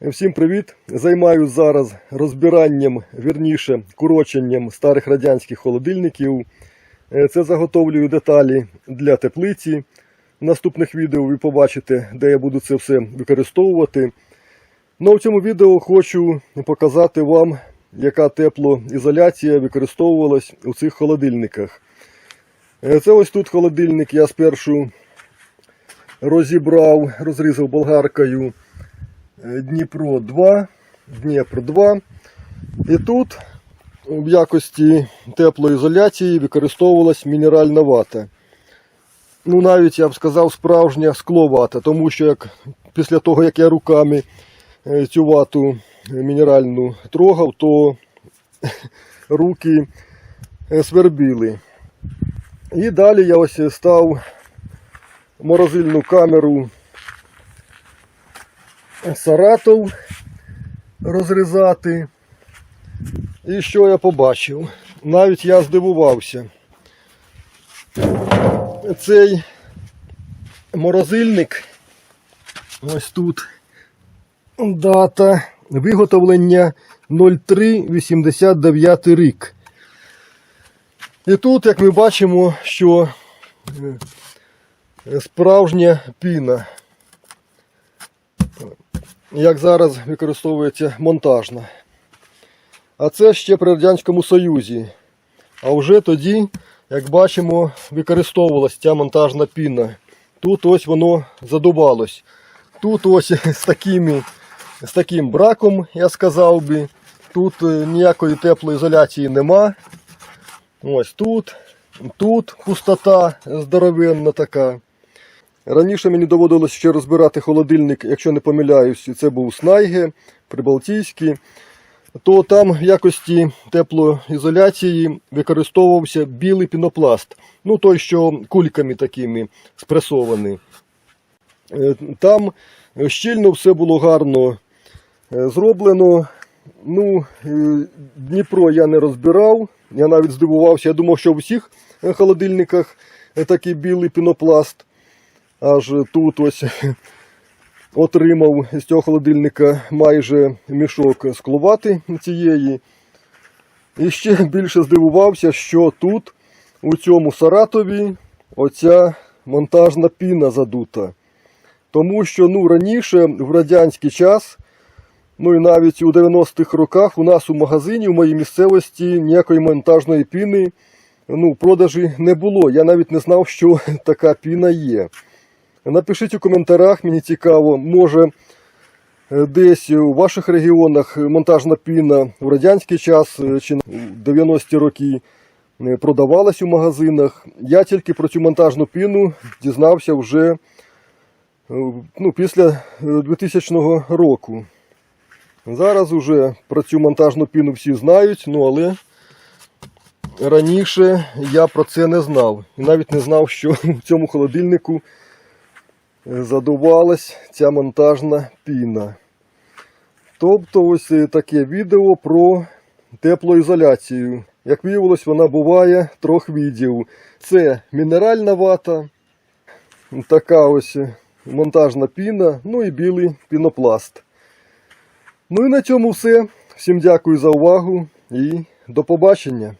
Всім привіт! Займаюсь зараз розбиранням, вірніше, куроченням старих радянських холодильників. Е, Це заготовлюю деталі для теплиці. В наступних відео ви побачите, де я буду це все використовувати. Ну, в цьому відео хочу показати вам, яка теплоізоляція використовувалась у цих холодильниках. Е, Це ось тут холодильник я спершу розібрав, розрізав болгаркою Дніпро 2, Дніпро 2. І тут в якості теплоізоляції використовувалась мінеральна вата. Ну, навіть я б сказав, справжня скловата, тому що як, після того, як я руками е, цю вату мінеральну трогав, то руки е, свербіли. І далі я ось став морозильну камеру Саратов розрізати. І що я побачив? Навіть я здивувався. Цей морозильник, ось тут дата виготовлення 0389 рік. І тут, як ми бачимо, що е, справжня піна. Як зараз використовується монтажна. А це ще при Радянському Союзі. А вже тоді, як бачимо, використовувалася ця монтажна піна. Тут ось воно задувалось. Тут ось з, такими, з таким браком, я сказав би. Тут е, ніякої теплоізоляції нема. Ось тут, тут пустота здоровенна така. Раніше мені доводилось ще розбирати холодильник, якщо не помиляюсь, це був Снайге, Прибалтійський, то там в якості теплоізоляції використовувався білий пінопласт. Ну той, що кульками такими спресований. Е, Там щільно все було гарно е, зроблено. Ну, е, Дніпро я не розбирав, я навіть здивувався. Я думав, що в усіх холодильниках такий білий пінопласт. Аж тут ось отримав з цього холодильника майже мішок скловати цієї. І ще більше здивувався, що тут, у цьому Саратові, оця монтажна піна задута. Тому що ну, раніше, в радянський час, ну і навіть у 90-х роках у нас у магазині, в моїй місцевості, ніякої монтажної піни ну, в продажі не було. Я навіть не знав, що така піна є. Напишіть у коментарях, мені цікаво, може е, десь у ваших регіонах монтажна піна в радянський час е, чи в 90-ті роки продавалась у магазинах. Я тільки про цю монтажну піну дізнався вже ну, після е, 2000 року. Зараз уже про цю монтажну піну всі знають, ну але раніше я про це не знав. І навіть не знав, що в цьому холодильнику задувалась ця монтажна піна. Тобто ось е, таке відео про теплоізоляцію. Як виявилось, вона буває трьох видів. Це мінеральна вата, така ось е, монтажна піна, ну і білий пінопласт. Ну і на цьому все. Всім дякую за увагу і до побачення.